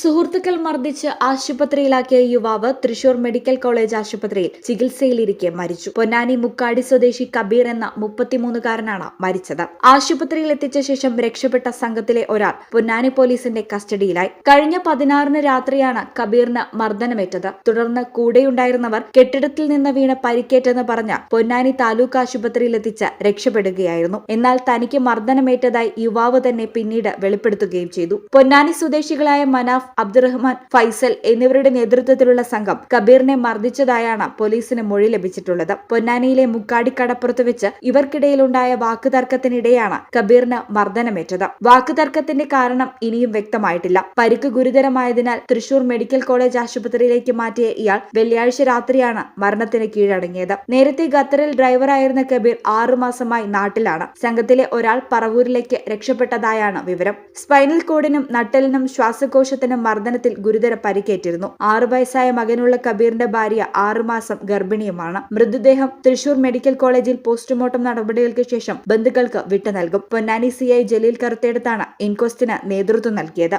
സുഹൃത്തുക്കൾ മർദ്ദിച്ച് ആശുപത്രിയിലാക്കിയ യുവാവ് തൃശൂർ മെഡിക്കൽ കോളേജ് ആശുപത്രിയിൽ ചികിത്സയിലിരിക്കെ മരിച്ചു. പൊന്നാനി മുക്കാടി സ്വദേശി കബീർ എന്ന മുപ്പത്തിമൂന്നുകാരനാണ് മരിച്ചത്. ആശുപത്രിയിൽ എത്തിച്ച ശേഷം രക്ഷപ്പെട്ട സംഘത്തിലെ ഒരാൾ പൊന്നാനി പോലീസിന്റെ കസ്റ്റഡിയിലായി. കഴിഞ്ഞ പതിനാറിന് രാത്രിയാണ് കബീറിന് മർദ്ദനമേറ്റത്. തുടർന്ന് കൂടെയുണ്ടായിരുന്നവർ കെട്ടിടത്തിൽ നിന്ന് വീണ് പരിക്കേറ്റെന്ന് പറഞ്ഞ് പൊന്നാനി താലൂക്ക് ആശുപത്രിയിൽ എത്തിച്ച് രക്ഷപ്പെടുകയായിരുന്നു. എന്നാൽ തനിക്ക് മർദ്ദനമേറ്റതായി യുവാവ് തന്നെ പിന്നീട് വെളിപ്പെടുത്തുകയും ചെയ്തു. പൊന്നാനി സ്വദേശികളായ മനാഫ് അബ്ദുറഹ്മാൻ ഫൈസൽ എന്നിവരുടെ നേതൃത്വത്തിലുള്ള സംഘം കബീറിനെ മർദ്ദിച്ചതായാണ് പോലീസിന് മൊഴി ലഭിച്ചിട്ടുള്ളത്. പൊന്നാനിയിലെ മുക്കാടിക്കടപ്പുറത്ത് വെച്ച് ഇവർക്കിടയിലുണ്ടായ വാക്കുതർക്കത്തിനിടെയാണ് കബീറിന് മർദ്ദനമേറ്റത്. വാക്കുതർക്കത്തിന്റെ കാരണം ഇനിയും വ്യക്തമായിട്ടില്ല. പരിക്ക് ഗുരുതരമായതിനാൽ തൃശൂർ മെഡിക്കൽ കോളേജ് ആശുപത്രിയിലേക്ക് മാറ്റിയ ഇയാൾ വെള്ളിയാഴ്ച രാത്രിയാണ് മരണത്തിന് കീഴടങ്ങിയത്. നേരത്തെ ഖത്തറിൽ ഡ്രൈവറായിരുന്ന കബീർ ആറുമാസമായി നാട്ടിലാണ്. സംഘത്തിലെ ഒരാൾ പറവൂരിലേക്ക് രക്ഷപ്പെട്ടതായാണ് വിവരം. സ്പൈനൽ കോഡിനും നട്ടലിനും ശ്വാസകോശത്തിനും മർദ്ദനത്തിൽ ഗുരുതര പരിക്കേറ്റിരുന്നു. ആറു വയസ്സായ മകനുള്ള കബീറിന്റെ ഭാര്യ ആറുമാസം ഗർഭിണിയുമാണ്. മൃതദേഹം തൃശൂർ മെഡിക്കൽ കോളേജിൽ പോസ്റ്റ്മോർട്ടം നടപടികൾക്ക് ശേഷം ബന്ധുക്കൾക്ക് വിട്ടു നൽകും. പൊന്നാനി സി ഐ ജലീൽ കറുത്തേടത്താണ് ഇൻക്വസ്റ്റിന് നേതൃത്വം നൽകിയത്.